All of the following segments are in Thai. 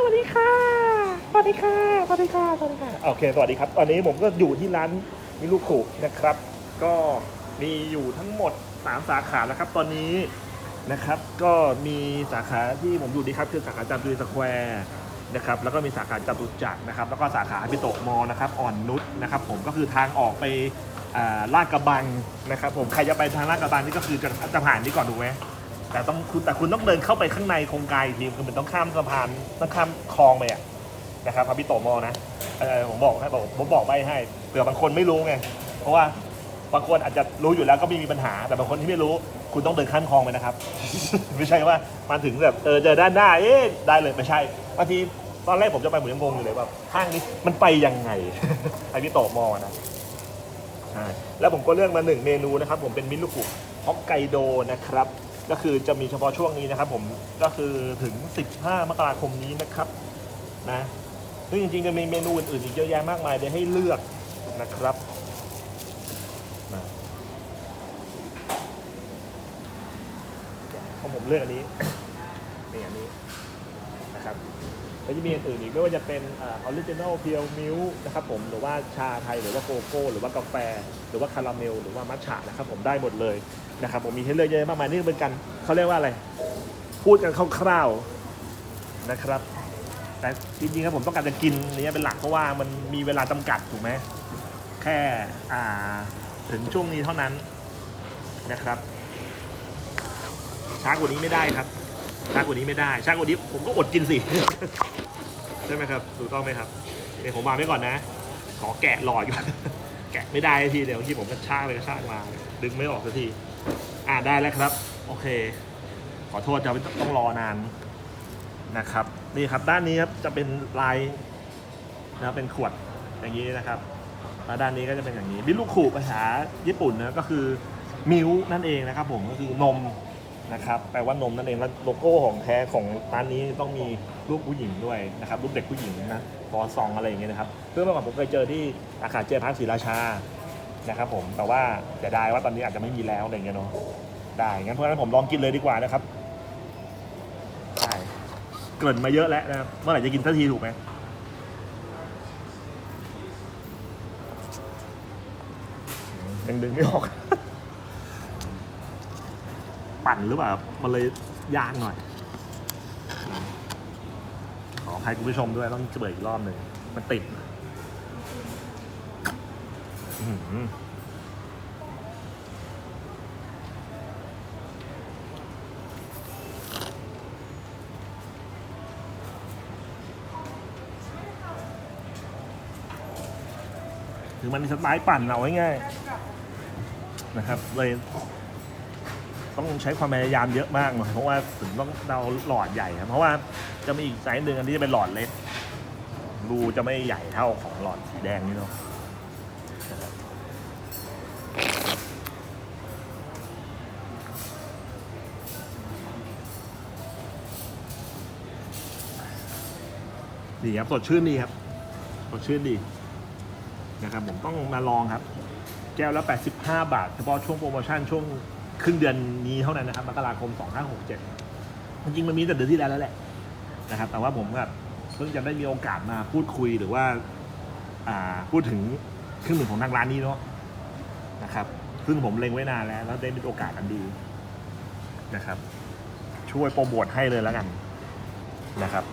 สวัสดีค่ะ สวัสดีค่ะ สวัสดีค่ะ สวัสดีค่ะ โอเค สวัสดีครับ ตอนนี้ผมก็อยู่ที่ร้านมิลูคุนะครับ ก็มีอยู่ทั้งหมด 3 สาขาแล้วครับ ตอนนี้นะครับ ก็มีสาขาที่ผมอยู่นี่ครับ คือสาขาจามจุรีสแควร์นะครับ แล้วก็มีสาขาจตุจักรนะครับ แล้วก็สาขาพิโตมอนะครับ อ่อนนุชนะครับ ผม ก็คือทางออกไปลาดกระบังนะครับ ผม ใครจะไปทางลาดกระบังนี่ก็คือจะจะผ่านนี่ก่อนถูกไหม แต่ต้องคุณแต่คุณต้องเดินเข้าไปข้างในโครงการอีกทีคือมันต้องข้ามสะพานต้องข้ามคลองไปอะนะครับพระพิโตมอนะเออผมบอกให้บอกผมบอกใบให้เผื่อบางคนไม่รู้ไงเพราะว่าบางคนอาจจะรู้อยู่แล้วก็ไม่มีปัญหา แต่บางคนที่ไม่รู้ คุณต้องเดินข้ามคลองไปนะครับ ไม่ใช่ว่ามาถึงแบบเออเจอด้านหน้าเอ๊ะได้เลยไม่ใช่บางทีตอนแรกผมจะไปผมยังงงอยู่เลยว่าห้างนี้มันไปยังไงไอพิโตมอนะใช่แล้วผมก็เลือกมาหนึ่งเมนูนะครับ ผมเป็นมิลุกุฮอกไกโดนะครับ ก็คือจะมีเฉพาะช่วงนี้นะครับ ผมก็คือถึง 15 มกราคมนี้นะครับนะซึ่งจริงๆจะมีเมนูอื่นๆอีกเยอะแยะมากมายเลยให้เลือกนะครับนะของผมเลือกอันนี้นะครับ แล้วจะมีอื่นอีกไม่ว่าจะเป็นออริจินอลเพียวมิลนะครับผมหรือว่าชาไทยหรือว่าโกโก้ หรือว่ากาแฟ หรือว่าคาราเมล หรือว่ามัทฉะนะครับผมได้หมดเลยนะครับผมมีให้เลือกเยอะมากมายนี่เป็นการเขาเรียกว่าอะไร พูดกันคร่าวๆนะครับแต่จริงๆครับผมต้องการจะกินอันนี้เป็นหลักเพราะว่ามันมีเวลาจำกัดถูกไหมแค่อ่าถึงช่วงนี้เท่านั้นนะครับช้ากว่านี้ไม่ได้ครับ ช้ากว่านี้ไม่ได้ช้ากว่านี้ผมก็อดกินสิ ใช่ไหมครับถูกต้องไหมครับเดี๋ยวผมวางไว้ก่อนนะ ขอแกะหลอดก่อนแกะไม่ได้ทีเดียวที่ผมก็ชากไปก็ชากมา ดึงไม่ออกสักที อ่าได้แล้วครับ โอเค ขอโทษจะไม่ต้องรอนานนะครับ นี่ครับด้านนี้ครับจะเป็นลายนะเป็นขวดอย่างนี้นะครับแล้วด้านนี้ก็จะเป็นอย่างนี้บิลูคุภาษาญี่ปุ่นนะก็คือมิลนั่นเองนะครับผมก็คือนม นะครับแปลว่านมนั่นเองแล้วโลโก้ของแท้ของร้านนี้ต้องมีรูปผู้หญิงด้วยนะครับรูปเด็กผู้หญิงนะฟอซองอะไรอย่างเงี้ยนะครับเพื่อเมื่อก่อนผมเคยเจอที่อาคารเจพักศรีราชานะครับผมแต่ว่าเสียดายว่าตอนนี้อาจจะไม่มีแล้วอะไรเงี้ยเนาะได้งั้นเพราะฉะนั้นผมลองกินเลยดีกว่านะครับใช่เกริ่นมาเยอะแล้วนะครับเมื่อไหร่จะกินสักทีถูกไหมยังดึงไม่ออก ปั่นหรือเปล่ามันเลยยากหน่อย ขออภัยคุณผู้ชมด้วยต้องเปิดอีกรอบหนึ่งมันติดอื้อหือถึงมันมีสไตล์ปั่นเอาง่ายๆนะครับเลย ต้องใช้ความพยายามเยอะมากหน่อยเพราะว่าถึงต้องเดาหลอดใหญ่ครับเพราะว่าจะมีอีกไซส์หนึ่งอันนี้จะเป็นหลอดเล็กรูจะไม่ใหญ่เท่าของหลอดสีแดงนี่เนาะดีครับสดชื่นดีครับสดชื่นดีนะครับผมต้องมาลองครับ แก้วละ 85 บาท เฉพาะช่วงโปรโมชั่นช่วง ครึ่งเดือนนี้เท่านั้นนะครับมกราคม 2567จริงๆมันมีแต่เดือนที่แล้วแล้วแหละนะครับ แต่ว่าผมแบบเพิ่งจะได้มีโอกาสมาพูดคุยหรือว่าอ่าพูดถึงเครื่องดื่มของทางร้านนี้เนาะนะครับ ซึ่งผมเล็งไว้นานแล้ว แล้วได้มีโอกาสอันดีนะครับ ช่วยโปรโมทให้เลยแล้วกันนะครับ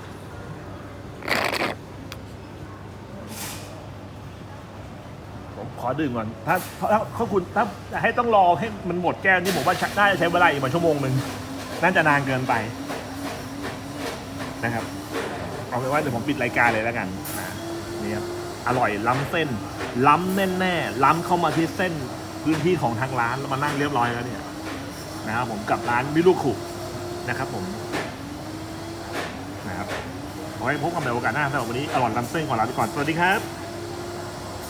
ผมข อดื่มก่อน ถ้าถ้าถ้าคุณถ้าให้ต้องรอให้มันหมดแก้วนี่ผมว่าน่าจะใช้เวลาอีกประมาณชั่วโมงหนึ่งน่าจะนานเกินไปนะครับ เอาเป็นว่าเดี๋ยวผมปิดรายการเลยแล้วกันนะนี่ครับอร่อยล้ำเส้น ล้ำแน่ๆล้ำเข้ามาที่เส้นพื้นที่ของทางร้านแล้วมานั่งเรียบร้อยแล้วเนี่ยนะครับผมกับร้านมิรุคุนะครับ ผมนะครับขอให้พบกันในโอกาสหน้าสำหรับวันนี้อร่อยล้ำเส้นขอลาไปก่อนสวัสดีครับ